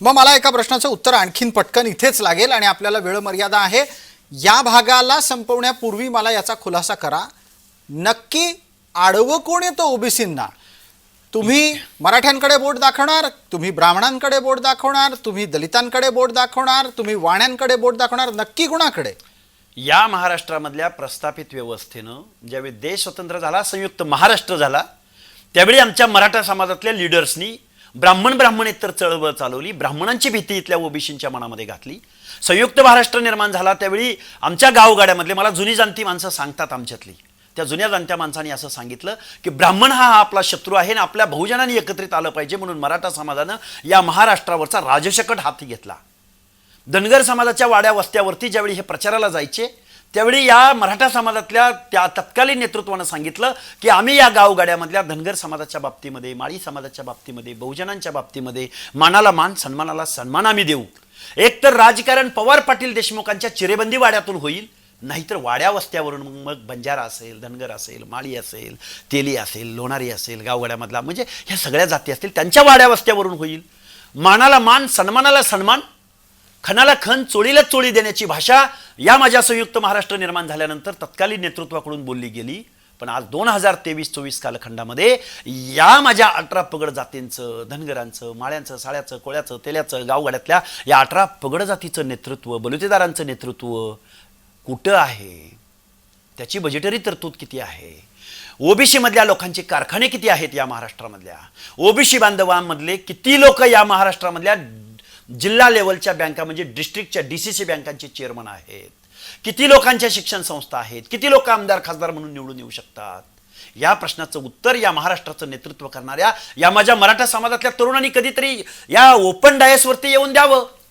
मग मला एका प्रश्नाचं उत्तर आणखीन पटकन इथेच लागेल आणि आपल्याला वेळ मर्यादा आहे. या भागाला संपवण्यापूर्वी मला याचा खुलासा करा. नक्की आडवं कोण येतं ओबीसींना? तुम्ही मराठ्यांकडे बोट दाखवणार तुम्ही ब्राह्मणांकडे बोट दाखवणार तुम्ही दलितांकडे बोट दाखवणार तुम्ही वाण्यांकडे बोट दाखवणार नक्की कुणाकडे? या महाराष्ट्रामधल्या प्रस्थापित व्यवस्थेनं ज्यावेळी देश स्वतंत्र झाला संयुक्त महाराष्ट्र झाला त्यावेळी आमच्या मराठा समाजातल्या लिडर्सनी ब्राह्मण ब्राह्मणेतर चळवळ चालवली ब्राह्मणांची भीती इथल्या ओबीसींच्या मनामध्ये घातली. संयुक्त महाराष्ट्र निर्माण झाला त्यावेळी आमच्या गावगाड्यामधले मला जुनी जाणती माणसं सांगतात आमच्यातली. त्या जुन्या जाणत्या माणसांनी असं सांगितलं की ब्राह्मण हा हा आपला शत्रू आहे आणि आपल्या बहुजनांनी एकत्रित आलं पाहिजे म्हणून मराठा समाजानं या महाराष्ट्रावरचा राजशकट हाती घेतला. धनगर समाजाच्या वाड्या वस्त्यावरती ज्यावेळी हे प्रचाराला जायचे त्यावेळी या मराठा समाजातल्या त्या तत्कालीन नेतृत्वानं सांगितलं की आम्ही या गावगाड्यामधल्या धनगर समाजाच्या बाबतीमध्ये माळी समाजाच्या बाबतीमध्ये बहुजनांच्या बाबतीमध्ये मानाला मान सन्मानाला सन्मान आम्ही देऊ. एक तर राजकारण पवार पाटील देशमुखांच्या चिरेबंदी वाड्यातून होईल नाहीतर वाड्या वस्त्यावरून मग मग बंजारा असेल धनगर असेल माळी असेल तेली असेल लोणारी असेल गावगाड्यामधला म्हणजे ह्या सगळ्या जाती असतील त्यांच्या वाड्या वस्त्यावरून होईल. मानाला मान सन्मानाला सन्मान खणाला खण चोळीला चोळी देण्याची भाषा या माझ्या संयुक्त महाराष्ट्र निर्माण झाल्यानंतर तत्कालीन नेतृत्वाकडून बोलली गेली. पण आज दोन हजार तेवीस चोवीस कालखंडामध्ये या माझ्या अठरा पगड जातींचं धनगरांचं माळ्यांचं साळ्याचं कोळ्याचं तेल्याचं गावगाड्यातल्या या अठरा पगड जातीचं नेतृत्व बलुतेदारांचं नेतृत्व कुठं आहे? त्याची बजेटरी तरतूद किती आहे? ओबीसीमधल्या लोकांचे कारखाने किती आहेत या महाराष्ट्रामधल्या? ओबीसी बांधवांमधले किती लोक या महाराष्ट्रामधल्या जिल्हा लेवलच्या बँका म्हणजे डिस्ट्रिक्टच्या डी सी सी बँकांचे चेअरमन आहेत. किती लोकांच्या शिक्षण संस्था आहेत? किती लोक आमदार खासदार म्हणून निवडून येऊ शकतात? या प्रश्नाचं उत्तर या महाराष्ट्राचं नेतृत्व करणाऱ्या या माझ्या मराठा समाजातल्या तरुणांनी कधीतरी या ओपन डायसवरती येऊन द्यावं.